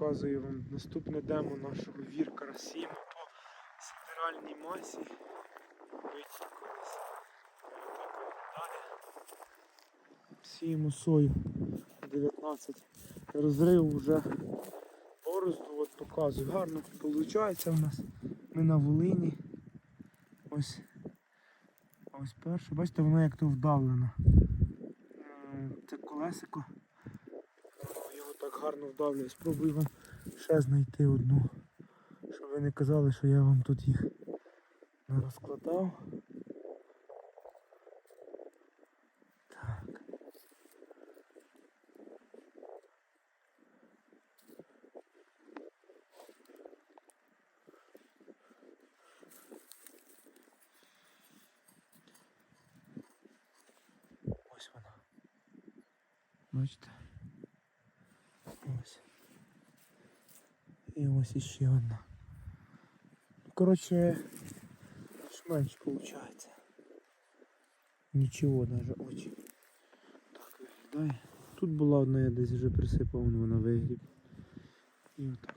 показую вам наступне демо нашого вірка Сіма по сидеральній масі. Вийти колись. Сіємо сою 19. Розрив вже борозду, от показую. Гарно виходить у нас. Ми на Волині. Ось. Ось перше. Бачите, воно як то вдавлено. Це колесико. Так гарно вдавлює. Спробую вам ще знайти одну. Щоб ви не казали, що я вам тут їх не розкладав. Так. Ось вона. Бачите? Ось. І ось іще одна. Коротше, менш виходить. Нічого даже очень. Так виглядає. Тут була одна, я десь вже присипав, вона вигріб. І отак.